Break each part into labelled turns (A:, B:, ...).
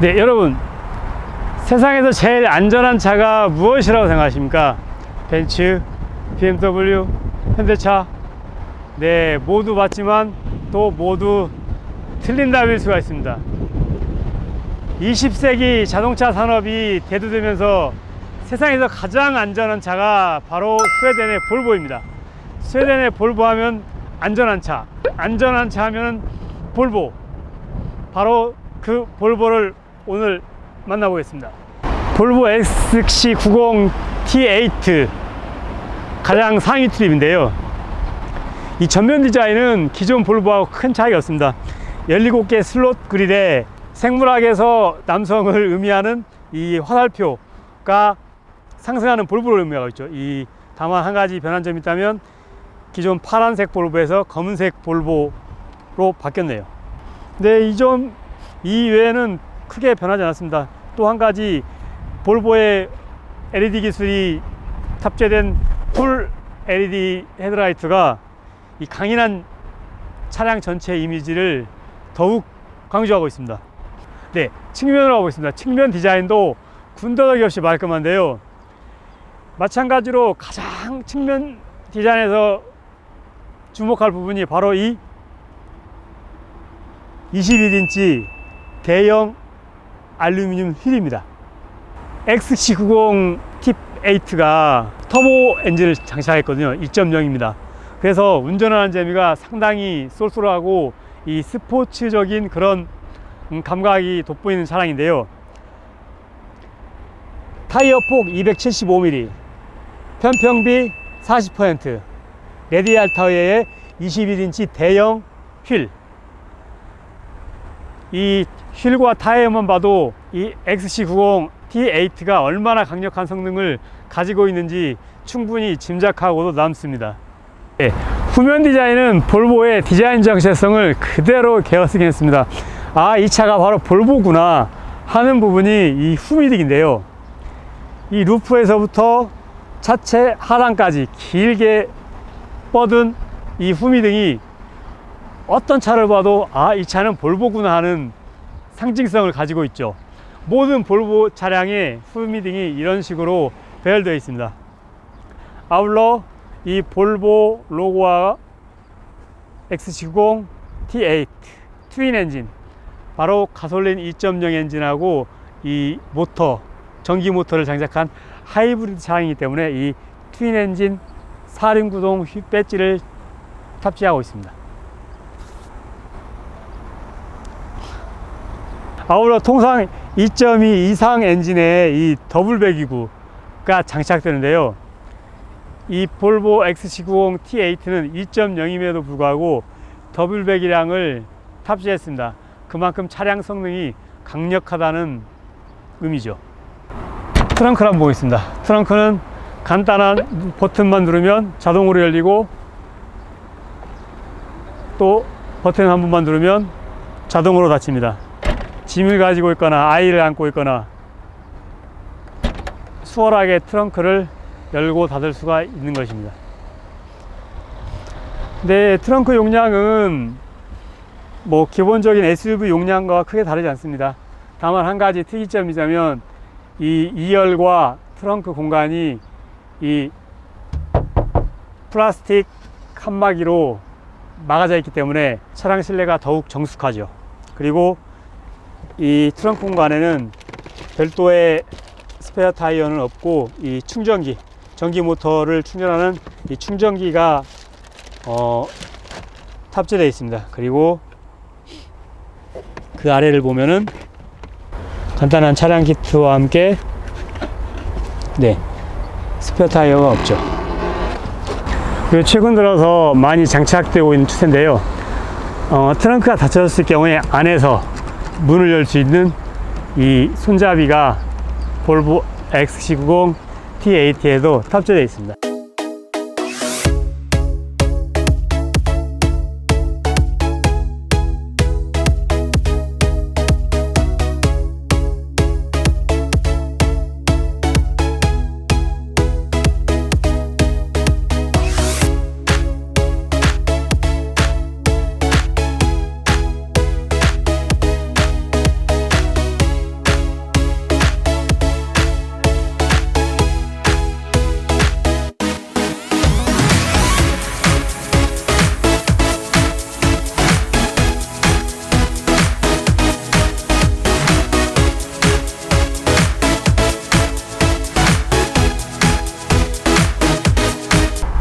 A: 네, 여러분. 세상에서 제일 안전한 차가 무엇이라고 생각하십니까? 벤츠, BMW, 현대차. 네, 모두 맞지만 또 모두 틀린 답일 수가 있습니다. 20세기 자동차 산업이 대두되면서 세상에서 가장 안전한 차가 바로 스웨덴의 볼보입니다. 스웨덴의 볼보 하면 안전한 차, 안전한 차 하면 볼보. 바로 그 볼보를 오늘 만나보겠습니다. 볼보 XC90 T8 가장 상위 트립인데요. 이 전면 디자인은 기존 볼보하고 큰 차이가 없습니다. 17개 슬롯 그릴에 생물학에서 남성을 의미하는 이 화살표가 상승하는 볼보를 의미하고 있죠. 이 다만 한 가지 변한 점이 있다면 기존 파란색 볼보에서 검은색 볼보로 바뀌었네요. 근데 이 점 이외에는 크게 변하지 않았습니다. 또 한 가지 볼보의 LED 기술이 탑재된 풀 LED 헤드라이트가 이 강인한 차량 전체 이미지를 더욱 강조하고 있습니다. 네, 측면으로 가보겠습니다. 측면 디자인도 군더더기 없이 말끔한데요. 마찬가지로 가장 측면 디자인에서 주목할 부분이 바로 이 21인치 대형 알루미늄 휠입니다. XC90 T8가 터보 엔진을 장착했거든요. 2.0입니다. 그래서 운전하는 재미가 상당히 쏠쏠하고 이 스포츠적인 그런 음, 감각이 돋보이는 차량인데요. 타이어 폭 275mm, 편평비 40%, 레디알 타이어의 21인치 대형 휠. 이 휠과 타이어만 봐도 이 XC90 T8가 얼마나 강력한 성능을 가지고 있는지 충분히 짐작하고도 남습니다. 네, 후면 디자인은 볼보의 디자인 정체성을 그대로 개어쓰긴 습니다 아, 이 차가 바로 볼보구나 하는 부분이 이 후미등인데요. 이 루프에서부터 차체 하단까지 길게 뻗은 이 후미등이 어떤 차를 봐도 아, 이 차는 볼보구나 하는 상징성을 가지고 있죠. 모든 볼보 차량의 후미등이 이런 식으로 배열되어 있습니다. 아울러 이 볼보 로고와 XC90 T8 트윈 엔진 바로 가솔린 2.0 엔진하고 이 모터 전기 모터를 장착한 하이브리드 차량이기 때문에 이 트윈 엔진 4륜 구동 휘 배지를 탑재하고 있습니다. 아울러 통상 2.2 이상 엔진에 이 더블 배기구가 장착되는데요. 이 볼보 XC90 T8는 2.0임에도 불구하고 더블 배기량을 탑재했습니다. 그만큼 차량 성능이 강력하다는 의미죠. 트렁크를 한번 보겠습니다. 트렁크는 간단한 버튼만 누르면 자동으로 열리고 또 버튼 한 번만 누르면 자동으로 닫힙니다. 짐을 가지고 있거나 아이를 안고 있거나 수월하게 트렁크를 열고 닫을 수가 있는 것입니다. 네, 트렁크 용량은 뭐 기본적인 SUV 용량과 크게 다르지 않습니다. 다만 한 가지 특이점이 있자면 이 2열과 트렁크 공간이 이 플라스틱 칸막이로 막아져 있기 때문에 차량 실내가 더욱 정숙하죠. 그리고 이 트렁크 공간에는 별도의 스페어 타이어는 없고 이 충전기 전기 모터를 충전하는 이 충전기가 어, 탑재되어 있습니다. 그리고 그 아래를 보면은 간단한 차량 키트와 함께 네 스페어 타이어가 없죠. 최근 들어서 많이 장착되고 있는 추세인데요. 어, 트렁크가 닫혀졌을 경우에 안에서 문을 열 수 있는 이 손잡이가 볼보 XC90 T8에도 탑재되어 있습니다.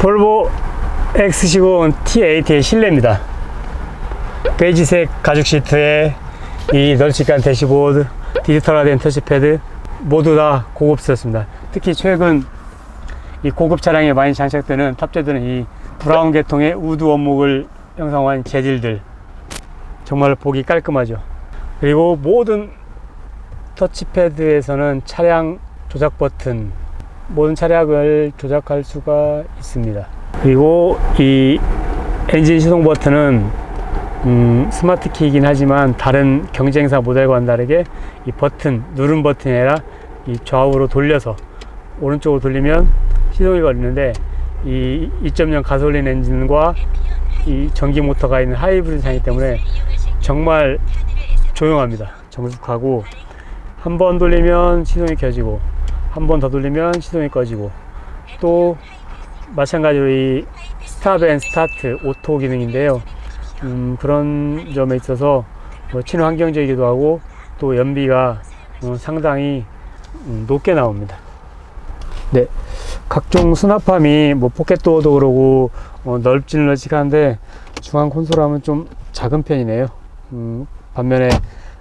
A: 볼보 X90 T8의 실내입니다. 베이지색 가죽 시트에 이 널찍한 대시보드, 디지털화된 터치패드 모두 다 고급스럽습니다. 특히 최근 이 고급 차량에 많이 장착되는 탑재되는 이 브라운 계통의 우드 원목을 형성한 재질들 정말 보기 깔끔하죠. 그리고 모든 터치패드에서는 차량 조작 버튼 모든 차량을 조작할 수가 있습니다. 그리고 이 엔진 시동 버튼은 음, 스마트 키이긴 하지만 다른 경쟁사 모델과는 다르게 이 버튼 누른 버튼이 아니라 이 좌우로 돌려서 오른쪽으로 돌리면 시동이 걸리는데 이 2.0 가솔린 엔진과 이 전기 모터가 있는 하이브리드 차이기 때문에 정말 조용합니다. 정숙하고 한 번 돌리면 시동이 켜지고 한 번 더 돌리면 시동이 꺼지고 또 마찬가지로 이 스탑 앤 스타트 오토 기능인데요. 음, 그런 점에 있어서 뭐 친환경적이기도 하고 또 연비가 어, 상당히 음, 높게 나옵니다. 네, 각종 수납함이 뭐 포켓도어도 그러고 어, 널찍한데 중앙 콘솔함은 좀 작은 편이네요. 음, 반면에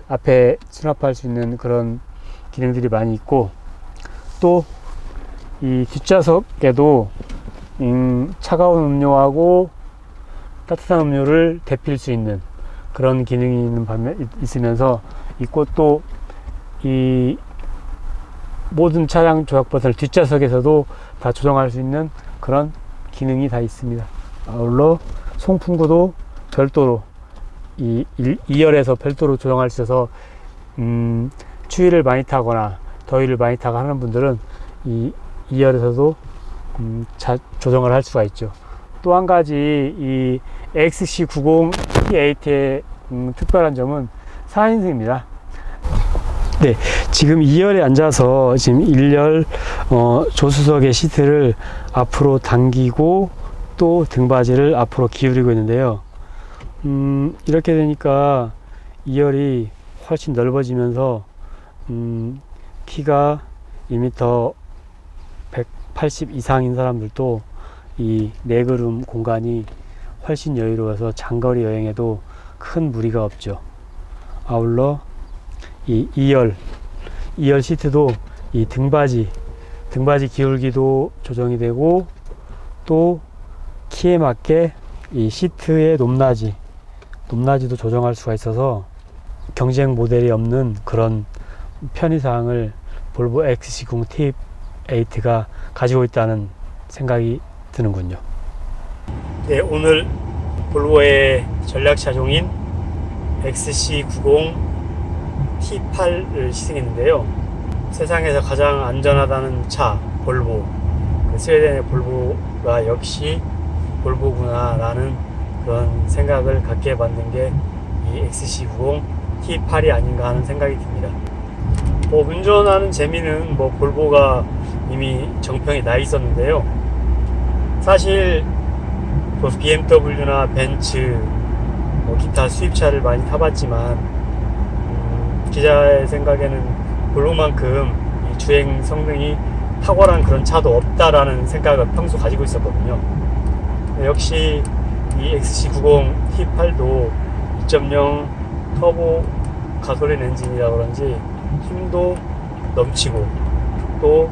A: 앞에 수납할 수 있는 그런 기능들이 많이 있고 또 이 뒷좌석에도 음, 차가운 음료하고 따뜻한 음료를 데필 수 있는 그런 기능이 있는 반면 있- 있으면서 있고 또이 모든 차량 조작 버튼을 뒷좌석에서도 다 조정할 수 있는 그런 기능이 다 있습니다. 아울러 송풍구도 별도로 이 2열에서 별도로 조정할 수 있어서 음, 추위를 많이 타거나 더위를 많이 타고 하는 분들은 이 2열에서도 음, 자, 조정을 할 수가 있죠. 또 한 가지 이 XC90 T8의 음, 특별한 점은 4인승입니다. 네, 지금 2열에 앉아서 지금 1열 어, 조수석의 시트를 앞으로 당기고 또 등받이를 앞으로 기울이고 있는데요. 음, 이렇게 되니까 2열이 훨씬 넓어지면서 음, 키가 2m 180 이상인 사람들도 이 네그룸 공간이 훨씬 여유로워서 장거리 여행에도 큰 무리가 없죠. 아울러 이 2열 2열 시트도 이 등받이 등받이 기울기도 조정이 되고 또 키에 맞게 이 시트의 높낮이 높낮이도 조정할 수가 있어서 경쟁 모델이 없는 그런 편의사항을 볼보 XC90 T8가 가지고 있다는 생각이 드는군요. 네, 오늘 볼보의 전략 차종인 XC90 T8을 시승했는데요. 세상에서 가장 안전하다는 차 볼보. 그 스웨덴의 볼보가 역시 볼보구나라는 그런 생각을 갖게 만든 게 이 XC90 T8이 아닌가 하는 생각이 듭니다. 뭐 운전하는 재미는 뭐 볼보가 이미 정평이 나 있었는데요. 사실 뭐 BMW나 벤츠, 뭐 기타 수입차를 많이 타봤지만 음, 기자의 생각에는 볼보만큼 이 주행 성능이 탁월한 그런 차도 없다라는 생각을 평소 가지고 있었거든요. 역시 이 XC90 T8도 2.0 터보 가솔린 엔진이라 그런지 힘도 넘치고 또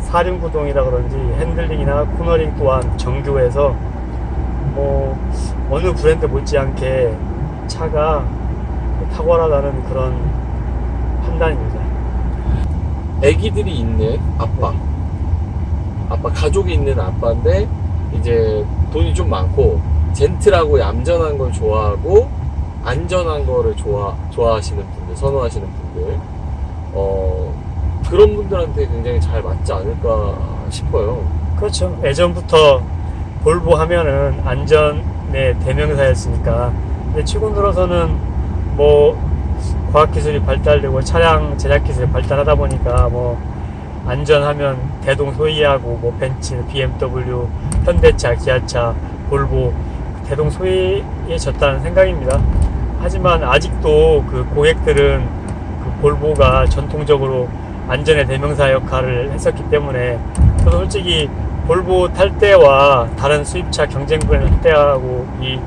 A: 사륜구동이라 그런지 핸들링이나 코너링 또한 정교해서 뭐 어느 브랜드 못지않게 차가 탁월하다는 그런 판단입니다.
B: 애기들이 있는 아빠. 아빠 가족이 있는 아빠인데 이제 돈이 좀 많고 젠틀하고 얌전한 걸 좋아하고 안전한 거를 좋아 좋아하시는 분들, 선호하시는 분들. 어 그런 분들한테 굉장히 잘 맞지 않을까 싶어요.
A: 그렇죠. 예전부터 볼보 하면은 안전의 대명사였으니까. 근데 최근 들어서는 뭐 과학기술이 발달되고 차량 제작 기술이 발달하다 보니까 뭐 안전하면 대동소이하고 뭐 벤츠, BMW, 현대차, 기아차, 볼보 대동소이해졌다는 생각입니다. 하지만 아직도 그 고객들은 그 볼보가 전통적으로 안전의 대명사 역할을 했었기 때문에 저도 솔직히 볼보 탈 때와 다른 수입차 경쟁 브랜드 탈 때하고 이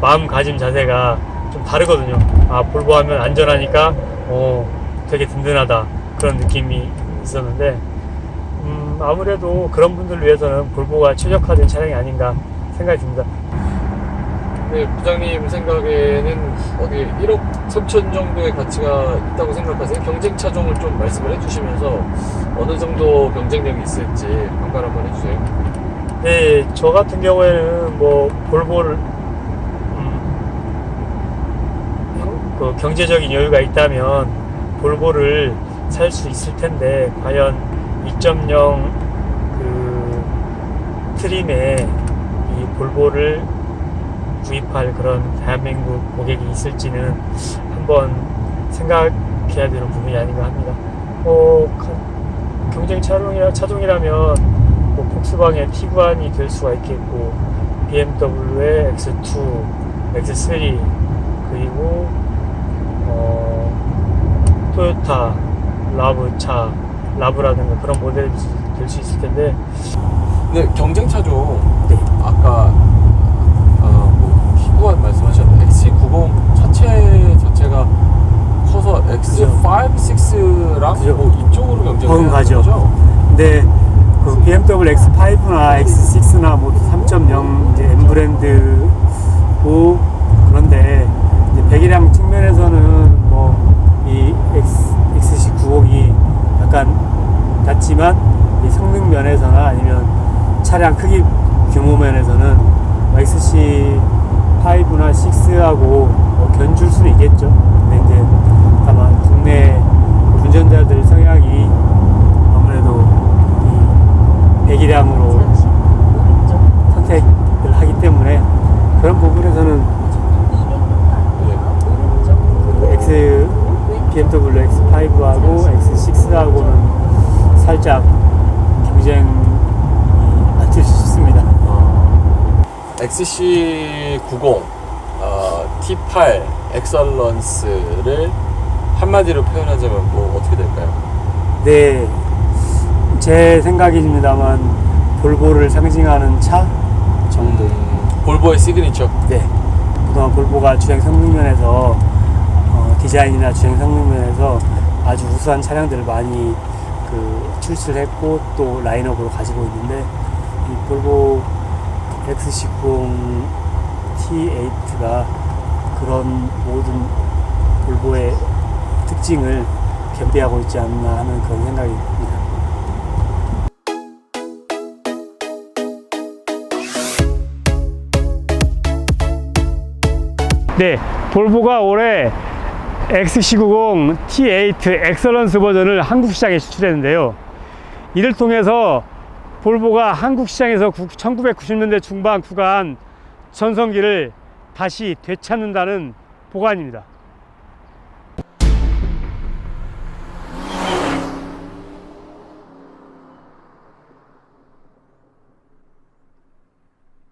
A: 마음가짐 자세가 좀 다르거든요. 아 볼보 하면 안전하니까 어 되게 든든하다 그런 느낌이 있었는데 음, 아무래도 그런 분들을 위해서는 볼보가 최적화된 차량이 아닌가 생각이 듭니다.
B: 네, 부장님 생각에는 어디 1억 3천 정도의 가치가 있다고 생각하세요? 경쟁 차종을 좀 말씀을 해주시면서 어느 정도 경쟁력이 있을지 평가를 한번 해주세요.
A: 네, 저 같은 경우에는 뭐 볼보를 음, 그 경제적인 여유가 있다면 볼보를 살 수 있을 텐데 과연 2.0 그 트림에 이 볼보를 구입할 그런 대한민국 고객이 있을지는 한번 생각해야 되는 부분이 아닌가 합니다. 어, 가- 경쟁 차종이라 차종이라면 뭐 폭스바겐의 티구안이 될 수가 있겠고 BMW의 X2, X3 그리고 어, 토요타 라브차 라브라든가 그런 모델이 될 수 있을 텐데
B: 네, 경쟁 차종
A: 네.
B: 아까 아, 뭐 T구간 말씀하셨는데 XC90 차체 자체가 커서 X5, 6랑
A: 그죠.
B: 뭐 이쪽으로 경쟁을
A: 거금
B: 해야
A: 가죠.
B: 거죠?
A: 근데 그 BMW X5나 X6나 모두 3.0 이제 M 브랜드고 그런데 이제 배기량 측면에서는 뭐 이 XC90이 약간 낮지만 이 성능 면에서나 아니면 차량 크기 규모 면에서는 뭐 XC5나 6하고 뭐 견줄 수는 있겠죠. 근데 이제 다만 국내 운전자들 성향이 아무래도 이 배기량으로 선택을 하기 때문에 그런 부분에서는
B: 네.
A: 그 X BMW X5하고 X6하고는 살짝 될수 있습니다.
B: XC90 어, T8 엑설런스를 한마디로 표현하자면 뭐 어떻게 될까요?
A: 네, 제 생각입니다만 볼보를 상징하는 차 정도.
B: 음, 볼보의 시그니처
A: 네. 그동안 볼보가 주행 성능 면에서 어, 디자인이나 주행 성능 면에서 아주 우수한 차량들을 많이 그 출시를 했고 또 라인업으로 가지고 있는데 이 볼보 XC90 T8가 그런 모든 볼보의 특징을 겸비하고 있지 않나 하는 그런 생각입니다. 네, 볼보가 올해 XC90 T8 엑설런스 버전을 한국 시장에 수출했는데요. 이를 통해서 볼보가 한국 시장에서 1990년대 중반 구간 전성기를 다시 되찾는다는 보관입니다.